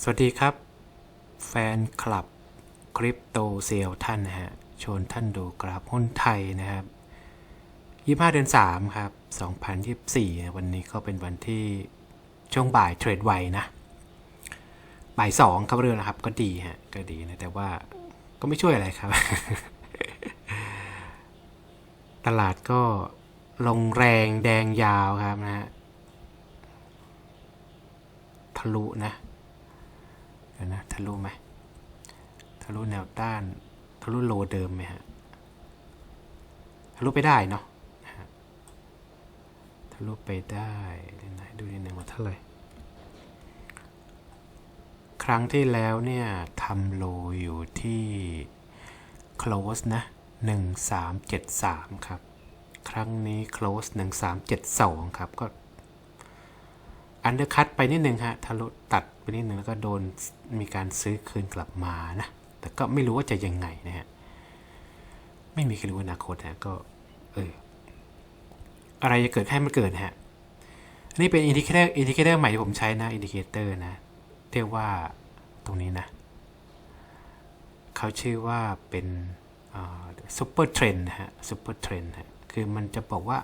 สวัสดีครับ แฟนคลับคริปโตเซลท่านนะฮะชวนท่านดูกราฟหุ้นไทยนะครับ25 เดือน 3 ครับ 2024นะวันนี้ก็เป็นวันที่ช่วงบ่ายเทรดไวนะ บ่ายสองครับเรื่องนะครับ ก็ดีฮะ ก็ดีนะ แต่ว่าก็ไม่ช่วยอะไรครับ ตลาดก็ลงแรงแดงยาวครับนะฮะทะลุนะ เดี๋ยวนะทะลุไหมทะลุแนวต้านทะลุโลเดิมไหมฮะทะลุไปได้เนาะทะลุไปได้เดี๋ยวนะดูนิดนึงว่าเท่าไหร่ครั้งที่แล้วเนี่ยทำโลอยู่ที่ close นะ 1373 ครับ ครั้งนี้ close 1372 ครับ ก็อันเดอร์คัตไปนิดนึงฮะ ทะลุตัด ไปนิดนึงแล้วก็โดนมีการซื้อคืนกลับมานะ แต่ก็ไม่รู้ว่าจะยังไงนะฮะ ไม่มีใครรู้อนาคตนะก็เอออะไรจะเกิดให้มันเกิดฮะอันนี้เป็นอินดิเคเตอร์อินดิเคเตอร์ใหม่ที่ผมใช้นะอินดิเคเตอร์นะเรียกว่าตรงนี้นะเขาชื่อว่าเป็นซูเปอร์เทรนนะฮะซูเปอร์เทรนฮะคือมันจะบอกว่า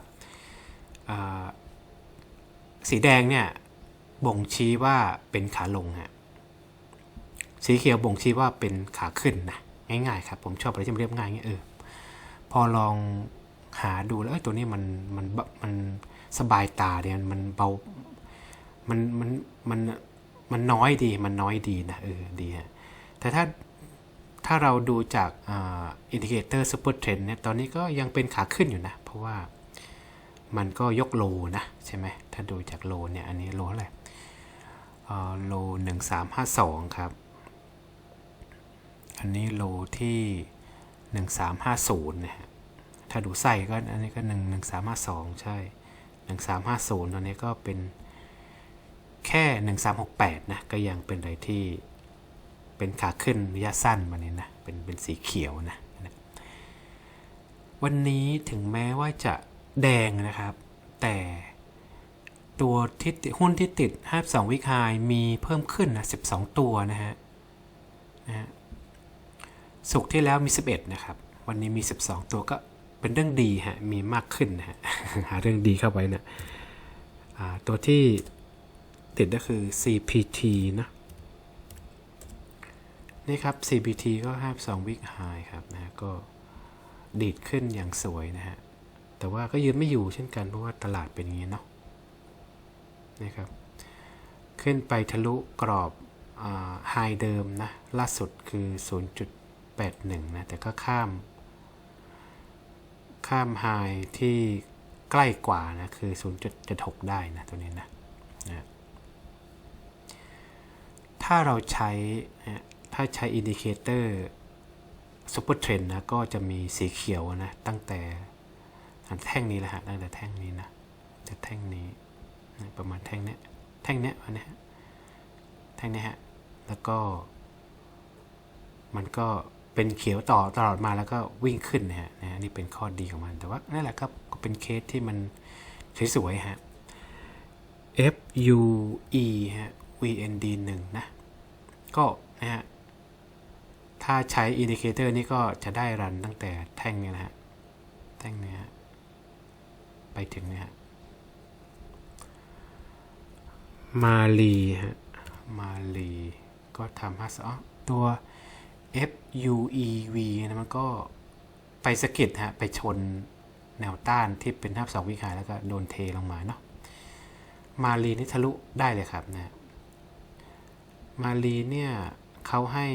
สีแดงเนี่ย บ่งชี้ว่าเป็นขาลงฮะสีเขียวบ่งชี้ว่าเป็นขาขึ้นนะง่ายๆครับ ผมชอบอะไรที่มันเรียบง่ายเงี้ยเออพอลองหาดูแล้วเอ้ตัวนี้มันมันมันสบายตาเนี่ยมันเบามันมันมันมันน้อยดีมันน้อยดีนะเออดีฮะแต่ถ้าถ้าเราดูจากอินดิเคเตอร์ซูเปอร์เทรนเนี่ยตอนนี้ก็ยังเป็นขาขึ้นอยู่นะ เพราะว่ามันก็ยกโลนะ ใช่ไหมถ้าดูจากโลเนี่ย อันนี้โลอะไร โลหนึ่งสามห้าสองครับ อันนี้โลที่หนึ่งสามห้าศูนย์นะฮะ ถ้าดูไส้ก็อันนี้ก็หนึ่งหนึ่งสามห้าสองใช่หนึ่งสามห้าศูนย์ตอนนี้ก็เป็นแค่ 1368 นะ ก็ยังเป็นอะไรที่เป็นขาขึ้นระยะสั้นมาเนี่ยนะ เป็นเป็นสีเขียวนะ วันนี้ถึงแม้ว่าจะแดงนะครับ แต่ ตัวที่ติดหุ้นที่ติด 52 วิคายมีเพิ่มขึ้นนะ 12 ตัวนะฮะนะฮะสุกที่แล้วมี 11 นะครับ วันนี้มี 12 ตัวก็เป็นเรื่องดีฮะ มีมากขึ้นนะฮะ หาเรื่องดีเข้าไว้นะอ่าตัวที่ติดก็คือ CPT นะ นี่ครับ CPT ก็52 week high ครับนะก็ดีดขึ้นอย่างสวยนะฮะ แต่ว่าก็ยืนไม่อยู่เช่นกันเพราะว่าตลาดเป็นอย่างนี้เนาะ นะครับ ขึ้นไปทะลุกรอบไฮเดิมนะล่าสุดคือ 0.81 นะ แต่ก็ข้าม ข้ามไฮที่ใกล้กว่านะ คือ 0.76 ได้นะ ตัวนี้นะนะถ้าเราใช้นะถ้าใช้อินดิเคเตอร์ซูเปอร์เทรนนะ ก็จะมีสีเขียวนะ ตั้งแต่แท่งนี้แหละฮะตั้งแต่แท่งนี้นะจะแท่งนี้ ประมาณแท่งเนี้ยแท่งเนี้ยนะฮะแท่งเนี้ยฮะแล้วก็ มันก็เป็นเขียวต่อตลอดมาแล้วก็วิ่งขึ้นนะฮะนะนี่เป็นข้อดีของมัน แต่ว่านั่นแหละครับก็เป็นเคสที่มันสวยๆฮะ F U E ฮะ V N D 1นะ ก็นะฮะ ถ้าใช้อินดิเคเตอร์นี้ก็จะได้รันตั้งแต่แท่งนี้นะฮะ แท่งนี้ฮะ ไปถึงเนี่ยฮะ มาลีฮะมาลีก็ทำให้อ๋อตัว F U E V นะมันก็ไปสะกิดฮะ ไปชนแนวต้านที่เป็นทับสองวิคายแล้วก็โดนเทลงมาเนาะมาลีนี่ทะลุได้เลยครับนะมาลีเนี่ยเขาให้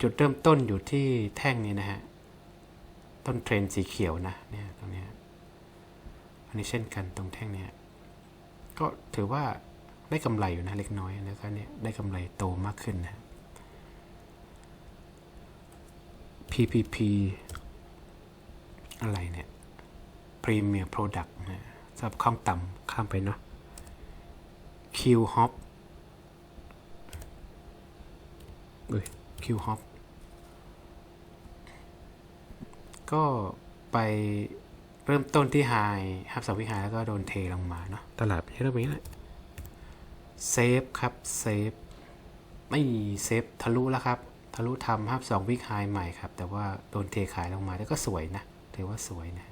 จุดเริ่มต้นอยู่ที่แท่งนี้นะฮะ ต้นเทรนสีเขียวนะเนี่ยตรงนี้อันนี้เช่นกันตรงแท่งเนี้ย ก็ถือว่าได้กำไรอยู่นะเล็กน้อยแล้วก็เนี่ยได้กำไรโตมากขึ้นนะ PPP อะไรเนี่ย Premier Product นะสำหรับข้ามต่ำข้ามไปเนาะ Q Hop เอ้ย Q Hop ก็ไปเริ่มต้นที่ไฮฮับสวิหาแล้วก็โดนเทลงมาเนาะตลาด ใช่เรื่องนี้แหละเซฟครับเซฟไม่เซฟทะลุแล้วครับ ทะลุทำฮับสองวิกไฮใหม่ครับ แต่ว่าโดนเทขายลงมาแต่ก็สวยนะถือว่าสวยนะ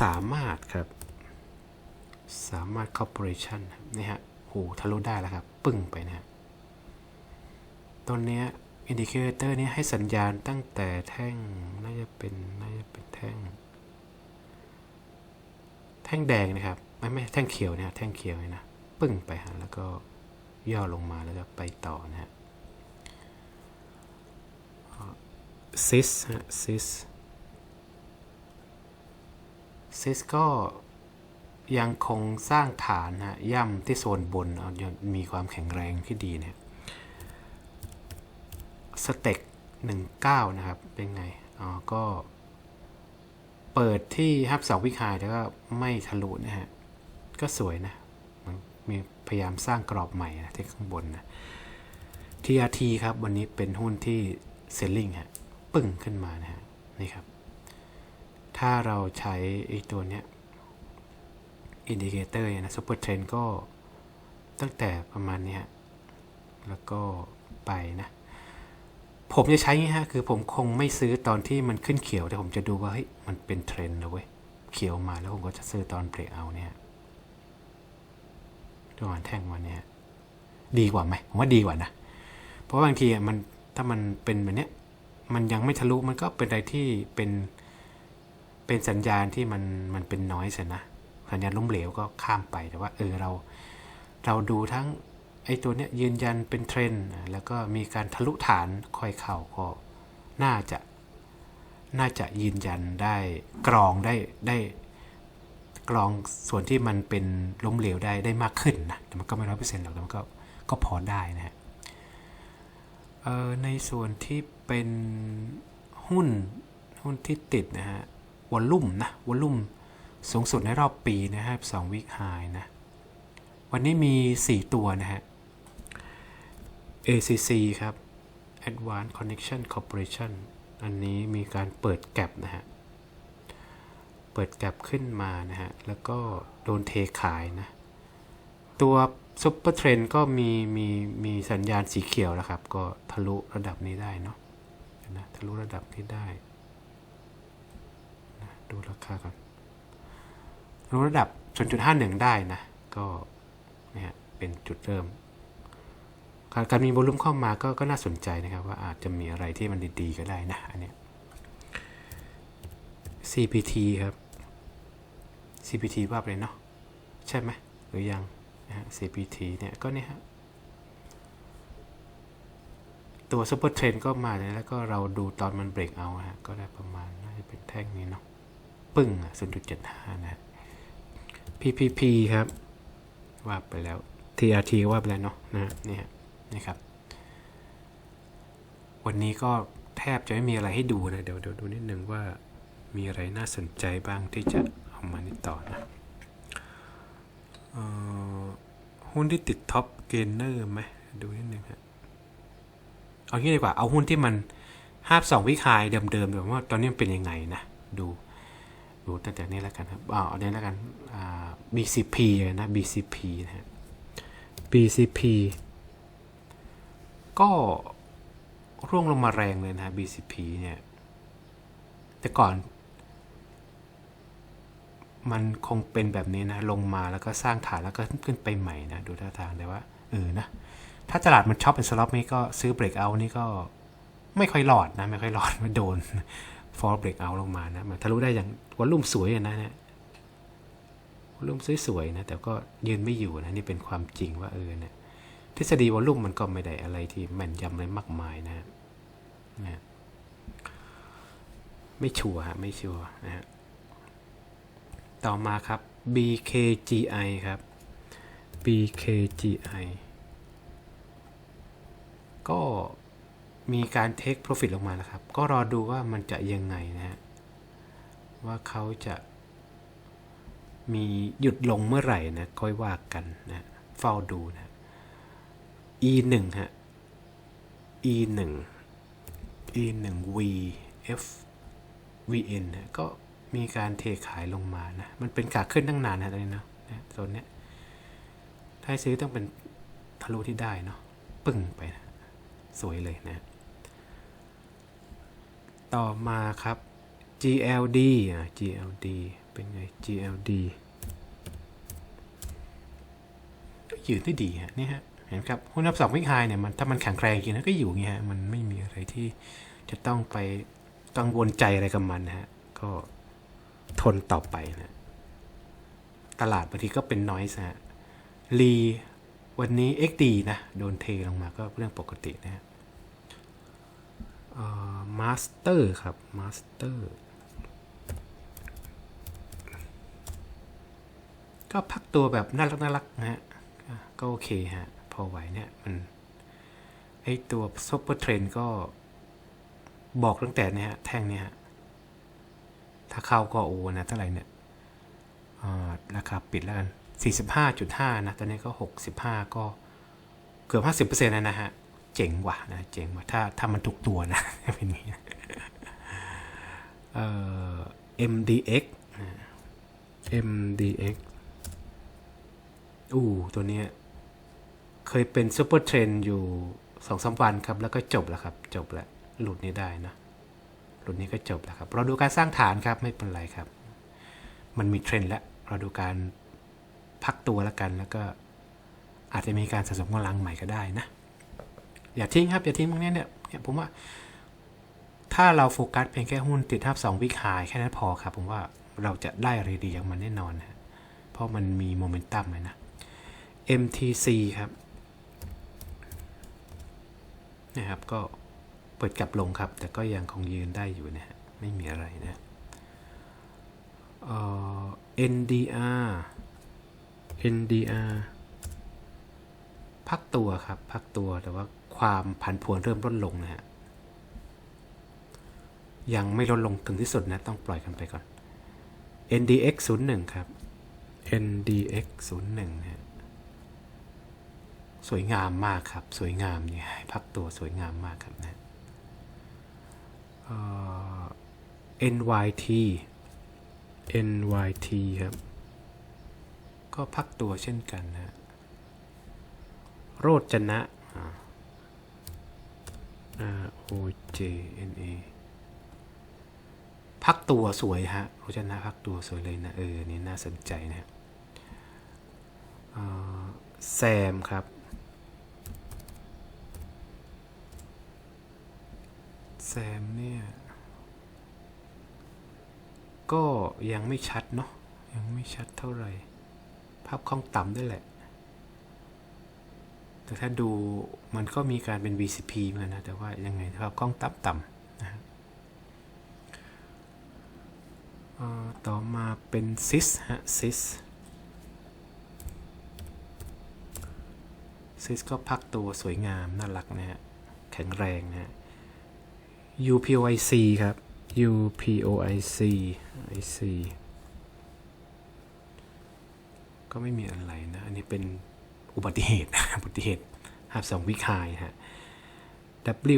สามารถครับ สามารถ corporation ครับนี่ฮะโหทะลุได้แล้วครับ ปึ้งไปนะตอนนี้อินดิเคเตอร์นี้ให้สัญญาณตั้งแต่แท่ง น่าจะเป็น น่าจะเป็นแท่ง ท่งแดงนะครับ ไม่ไม่แท่งเขียวนะแท่งเขียวนะปึ้งไปฮะแล้วก็ย่อลงมาแล้วก็ไปต่อนะฮะซิสฮะซิสซิสก็ยังคงสร้างฐานฮะย่ำที่โซนบนเอายังมีความแข็งแรงที่ดีนะสเต็ก19 นะครับ เป็นไง อ๋อ ก็ เปิดที่ฮับเสาวิคายแล้วก็ไม่ทะลุนะฮะ ก็สวยนะมันมีพยายามสร้างกรอบใหม่นะที่ข้างบนนะ TRT ครับ วันนี้เป็นหุ้นที่เซลลิงฮะ ปึ้งขึ้นมานะฮะ นี่ครับ ถ้าเราใช้ไอ้ตัวเนี้ยอินดิเคเตอร์นะซูเปอร์เทรนก็ตั้งแต่ประมาณนี้แล้วก็ไปนะ ผมจะใช้งี้ฮะคือผมคงไม่ซื้อตอนที่มันขึ้นเขียวแต่ผมจะดูว่าเฮ้ยมันเป็นเทรนด์นะเว้ยเขียวมาแล้วผมก็จะซื้อตอนเบรกเอาเนี่ยตัวมันแท่งวันเนี้ยดีกว่าไหมผมว่าดีกว่านะ เพราะบางทีอะมันถ้ามันเป็นแบบเนี้ยมันยังไม่ทะลุมันก็เป็นอะไรที่เป็นเป็นสัญญาณที่มันมันเป็นน้อยสินะสัญญาณล้มเหลวก็ข้ามไปแต่ว่าเออเรา เราดูทั้ง ไอ้ตัวเนี้ยยืนยันเป็นเทรนด์แล้วก็มีการทะลุฐานคอยเข่าก็น่าจะน่าจะยืนยันได้กรองได้ได้กรองส่วนที่มันเป็นล้มเหลวได้ได้มากขึ้นนะแต่มันก็ไม่ร้อยเปอร์เซ็นต์หรอกแต่มันก็ก็พอได้นะฮะเอ่อในส่วนที่เป็นหุ้นหุ้นที่ติดนะฮะวอลลุ่มนะวอลลุ่มสูงสุดในรอบปีนะครับสองวิกไฮนะวันนี้มี 4 ตัวนะฮะ ACC ครับ Advanced Connection Corporation อันนี้มีการเปิดแก็บนะฮะ เปิดแก็บขึ้นมานะฮะ แล้วก็โดนเทขายนะ ตัวซุปเปอร์เทรนก็มีมีมีสัญญาณสีเขียวแล้วครับ ก็ทะลุระดับนี้ได้เนาะนะทะลุระดับนี้ได้นะดูราคาก่อนทะลุระดับ0.51 ได้นะ ก็เนี่ยฮะเป็นจุดเริ่ม การการมีโวลุ่มเข้ามาก็ก็น่าสนใจนะครับ ว่าอาจจะมีอะไรที่มันดีๆก็ได้นะอันเนี้ย CPT ครับ CPT ว่าไปเนาะใช่ไหมหรือยังนะฮะ CPT เนี่ยก็เนี่ยฮะตัวซูเปอร์เทรนก็มาเนี่ยแล้วก็เราดูตอนมันเบรกเอาฮะก็ได้ประมาณน่าจะเป็นแท่งนี้เนาะปึ้งอะ0.75 นะฮะ PPP ครับ ว่าไปแล้ว TRT ว่าไปแล้วเนาะนะฮะ นะครับ วันนี้ก็แทบจะไม่มีอะไรให้ดูนะ เดี๋ยวเดี๋ยวดูนิดนึงว่ามีอะไรน่าสนใจบ้างที่จะเอามานี่ต่อนะออหุ้นที่ติดท็อปเกนเนอร์ไหมดูนิดนึงฮะเอางี้ดีกว่า เอาหุ้นที่มันห้าสองวิคายเดิมๆแบบว่าตอนนี้มันเป็นยังไงนะ ดู ดูตั้งแต่นี้แล้วกันครับเอาเอาเนี้แล้วกันอ่า BCP นะ BCP นะฮะ BCP ก็ร่วงลงมาแรงเลยนะ BCP เนี่ย แต่ก่อน มันคงเป็นแบบนี้นะ ลงมาแล้วก็สร้างฐานแล้วก็ขึ้นไปใหม่นะ ดูท่าทางแต่ว่า เออนะ ถ้าตลาดมันช็อปเป็นสล็อปนี่ก็ซื้อเบรกเอานี่ก็ไม่ค่อยหลอดนะ ไม่ค่อยหลอดมันโดนฟอร์เบรกเอาลงมานะ มันทะลุได้อย่างวอลลุ่มสวยนะเนี่ยวอลลุ่มสวยๆนะ แต่ก็ยืนไม่อยู่นะ นี่เป็นความจริงว่าเออเนี่ย ทฤษฎีวอลลุ่มมันก็ไม่ได้อะไรที่แม่นยำอะไรมากมายนะนะไม่ชัวร์ฮะไม่ชัวร์นะฮะต่อมาครับ BKGI ครับ BKGI ก็มีการเทค Profit ลงมาแล้วครับ ก็รอดูว่ามันจะยังไงนะฮะ ว่าเขาจะมีหยุดลงเมื่อไหร่นะ ค่อยว่ากันนะ เฝ้าดูนะ e 1ฮะ e 1 e 1 v f vn นะก็มีการเทขายลงมานะ มันเป็นขาขึ้นตั้งนานนะตอนนี้นะนะโซนเนี้ย ถ้าซื้อต้องเป็นทะลุที่ได้เนาะ ปึ้งไปนะ สวยเลยนะ ต่อมาครับ GLD อะ GLD เป็นไง GLD ยืนได้ดีฮะนี่ฮะ เห็นครับหุ้นนับสองวิกไฮเนี่ยมันถ้ามันแข็งแรงจริงนะก็อยู่เงี้ยมันไม่มีอะไรที่จะต้องไปกังวลใจอะไรกับมันนะฮะก็ทนต่อไปนะตลาดบางทีก็เป็นน้อยฮะรีวันนี้ XD นะ โดนเทลงมาก็เรื่องปกตินะฮะมาสเตอร์ครับมาสเตอร์ก็พักตัวแบบน่ารักน่ารักนะฮะก็โอเคฮะ พอไหวเนี่ยมันไอตัวซุปเปอร์เทรนก็บอกตั้งแต่เนี่ยฮะแท่งเนี่ยถ้าเข้าก็โอนะเท่าไหร่เนี่ยราคาปิดแล้วกัน 45.5 นะตอนนี้ก็ 65 ก็เกือบ 50%แล้วนะฮะ เจ๋งว่ะนะ เจ๋งว่ะถ้าถ้ามันถูกตัวนะเป็นอย่างนี้นะเอ่อ MDX นะ MDX อู้ตัวเนี้ย เคยเป็นซูเปอร์เทรนอยู่สองสามวันครับ แล้วก็จบแล้วครับ จบแล้ว หลุดนี้ได้นะหลุดนี้ก็จบแล้วครับ เราดูการสร้างฐานครับไม่เป็นไรครับ มันมีเทรนด์แล้ว เราดูการพักตัวแล้วกัน แล้วก็อาจจะมีการสะสมกำลังใหม่ก็ได้นะ อย่าทิ้งครับ อย่าทิ้งตรงนี้เนี่ยเนี่ยผมว่า ถ้าเราโฟกัสเพียงแค่หุ้นติดทับสองวิกหายแค่นั้นพอครับ ผมว่าเราจะได้อะไรดีอย่างมันแน่นอนนะเพราะมันมีโมเมนตัมเลยนะ MTC ครับ นะครับก็เปิดกลับลงครับ แต่ก็ยังคงยืนได้อยู่นะฮะไม่มีอะไรนะเอ่อ NDR NDR พักตัวครับ พักตัวแต่ว่าความผันผวนเริ่มลดลงนะฮะยังไม่ลดลงถึงที่สุดนะ ต้องปล่อยกันไปก่อน NDX 01ครับ NDX 01นะฮะ สวยงามมากครับ สวยงามเนี่ยพักตัวสวยงามมากครับนะ NYT NYT ครับ ก็พักตัวเช่นกันนะโรจนะ R O J N A พักตัวสวยฮะโรจนะพักตัวสวยเลยนะ เออ นี่น่าสนใจนะฮะแซมครับ แซมเนี่ย ก็ยังไม่ชัดเนาะยังไม่ชัดเท่าไหร่ ภาพคล่องต่ำด้วยแหละ แต่ถ้าดูมันก็มีการเป็น VCP เหมือนนะแต่ว่ายังไงภาพคล่องต่ำต่ำๆนะต่อมาเป็น SIS ฮะ SIS SIS ก็พักตัวสวยงาม น่ารักนะฮะ แข็งแรงนะฮะ UPOIC ครับ UPOIC IC ก็ไม่มีอะไรนะ อันนี้เป็นอุบัติเหตุ อุบัติเหตุหับสองวิคายฮะ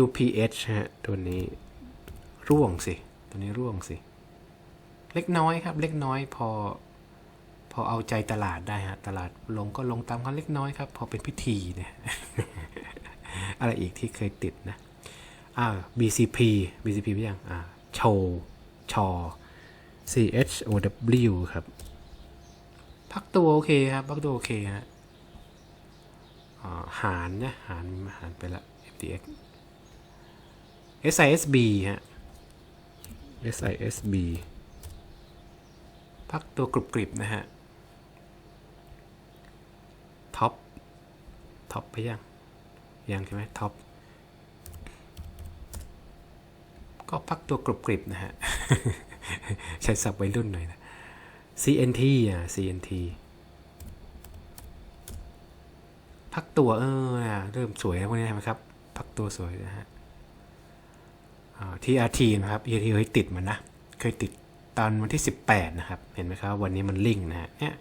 WPH ฮะ ตัวนี้ร่วงสิ ตัวนี้ร่วงสิ เล็กน้อยครับ เล็กน้อยพอ พอเอาใจตลาดได้ฮะ ตลาดลงก็ลงตามกันเล็กน้อยครับ พอเป็นพิธีเนี่ย อะไรอีกที่เคยติดนะ อ่า BCP BCP ไปยังอ่าโชชอ CHOW ครับ พักตัวโอเคครับ พักตัวโอเคฮะอ่าหารนะหารหารไปละ FTX SISB ฮะ SISB พักตัวกรุบกริบนะฮะ ท็อป ท็อปไปยัง ยังใช่ไหมท็อป ก็พักตัวกรุบกริบนะฮะ ใช้ศัพท์วัยรุ่นหน่อยนะ CNT อะ CNT พักตัวเอออะเริ่มสวยแล้วพวกนี้ใช่ไหมครับ พักตัวสวยนะฮะอ่า TRT นะครับ TRT เคยติดมันนะ เคยติดตอนวันที่ 18 นะครับ เห็นไหมครับ วันนี้มันลิงนะฮะเนี่ย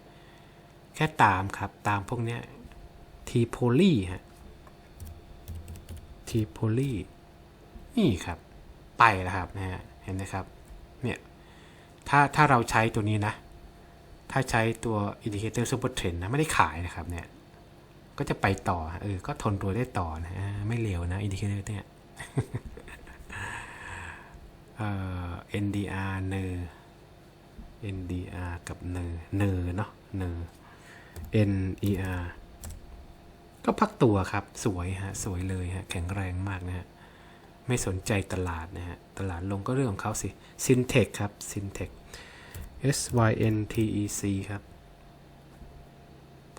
แค่ตามครับ ตามพวกเนี้ย T poly ฮะ T poly นี่ครับ ไปแล้วครับนะฮะเห็นไหมครับเนี่ยถ้าถ้าเราใช้ตัวนี้นะ ถ้าใช้ตัว indicator super trend นะ ไม่ได้ขายนะครับเนี่ยก็จะไปต่อฮะเออก็ทนตัวได้ต่อนะไม่เลวนะอินดิเคเตอร์เนี่ยเอ่อ NDR เนอ NDR กับเนอเนอเนาะเนอ NER ก็พักตัวครับ สวยฮะ สวยเลยฮะ แข็งแรงมากนะฮะ ไม่สนใจตลาดนะฮะ ตลาดลงก็เรื่องของเขาสิ Syntech ครับ Syntech S Y N T E C ครับ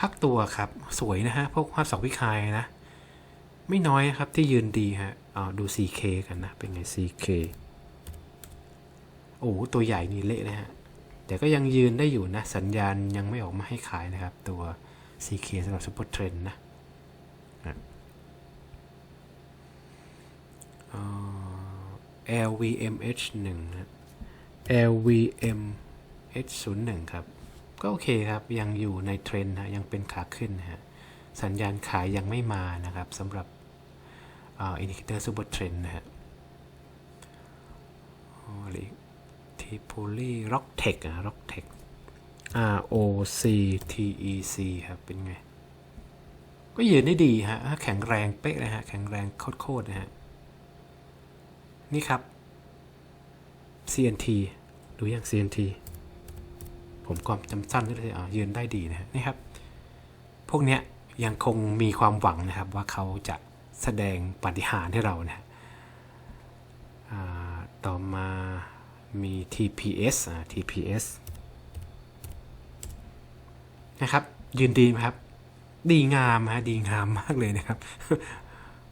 พักตัวครับ สวยนะฮะ พวกภาพสองวิคายนะ ไม่น้อยครับที่ยืนดีฮะอ่าดู CK กันนะ เป็นไง CK โอ้โหตัวใหญ่นี่เละนะฮะ แต่ก็ยังยืนได้อยู่นะ สัญญาณยังไม่ออกมาให้ขายนะครับ ตัว CK สำหรับ Super Trend นะ อ่า LVMH1 นะ LVMH01 ครับ ก็โอเคครับ ยังอยู่ในเทรนด์นะยังเป็นขาขึ้นนะฮะ สัญญาณขายยังไม่มานะครับสำหรับอินดิเคเตอร์ซูเปอร์เทรนนะฮะอะไรทีโพลีร็อกเทคอะร็อกเทค R O C T E C ครับ เป็นไง ก็ยืนได้ดีฮะ แข็งแรงเป๊ะนะฮะ แข็งแรงโคตรๆนะฮะ นี่ครับ CNT ดูอย่าง CNT ผมความจำสั้นก็เลยอ่ายืนได้ดีนะฮะนี่ครับ พวกเนี้ยยังคงมีความหวังนะครับว่าเขาจะแสดงปฏิหารให้เรานะฮะอ่าต่อมามี TPS อ่า TPS นะครับ ยืนดีไหมครับ ดีงามฮะดีงามมากเลยนะครับ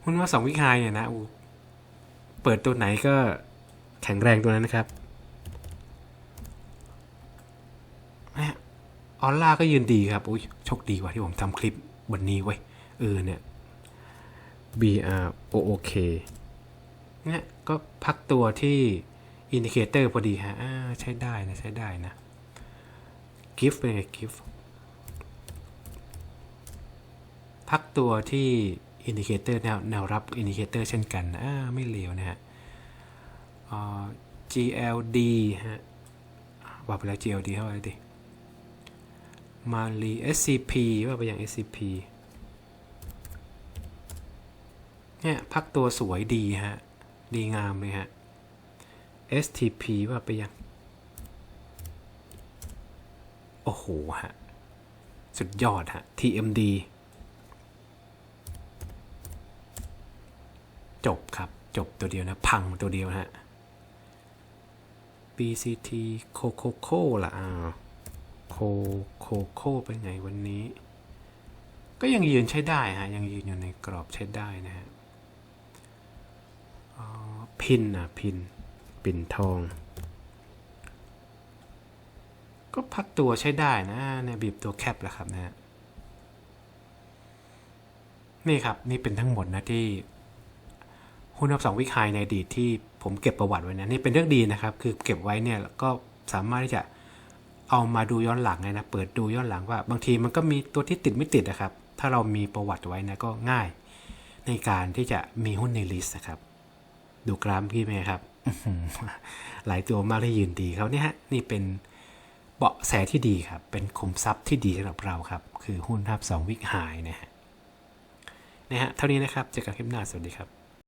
คุณว่าสองวิคายเนี่ยนะอู้ เปิดตัวไหนก็แข็งแรงตัวนั้นนะครับนะออลล่าก็ยืนดีครับอุ้ยโชคดีว่ะที่ผมทำคลิปวันนี้ไว้ยเออเนี่ย B R O O K เนี่ยก็พักตัวที่อินดิเคเตอร์พอดีฮะใช้ได้นะ ใช้ได้นะกิฟเป็นไงกิฟพักตัวที่ อินดิเคเตอร์แนวแนวรับอินดิเคเตอร์เช่นกันอ่าไม่เลวนะฮะ GLD ฮะว่าไปแล้ว GLD เท่าไหร่ดิมาลี SCP ว่าไปอย่าง SCP เนี่ยพักตัวสวยดีฮะ ดีงามเลยฮะ STP ว่าไปยัง โอ้โหฮะ สุดยอดฮะ TMD จบครับ จบตัวเดียวนะ พังตัวเดียวฮะ BCT โคโคโคล่ะอ่าโคโคโคเป็นไงวันนี้ ก็ยังยืนใช้ได้ฮะ ยังยืนอยู่ในกรอบใช้ได้นะฮะอ๋อพินอะ พิน ปิ่นทอง ก็พักตัวใช้ได้นะเนี่ยบีบตัวแคปแล้วครับนะฮะนี่ครับ นี่เป็นทั้งหมดนะที่ หุ้นอับสองวิคายในอดีตที่ผมเก็บประวัติไว้นะนี่เป็นเรื่องดีนะครับ คือเก็บไว้เนี่ยก็สามารถที่จะเอามาดูย้อนหลังนะเปิดดูย้อนหลังว่า บางทีมันก็มีตัวที่ติดไม่ติดนะครับ ถ้าเรามีประวัติไว้นะก็ง่าย ในการที่จะมีหุ้นในลิสต์นะครับ ดูกราฟพี่ไหมครับหลายตัวมากที่ยืนดีเขาเนี่ยฮะนี่เป็นเบาะแสที่ดีครับ เป็นคุมทรัพย์ที่ดีสำหรับเราครับ คือหุ้นทับสองวิกหายนะฮะนะฮะเท่านี้นะครับเจอกันคลิปหน้าสวัสดีครับ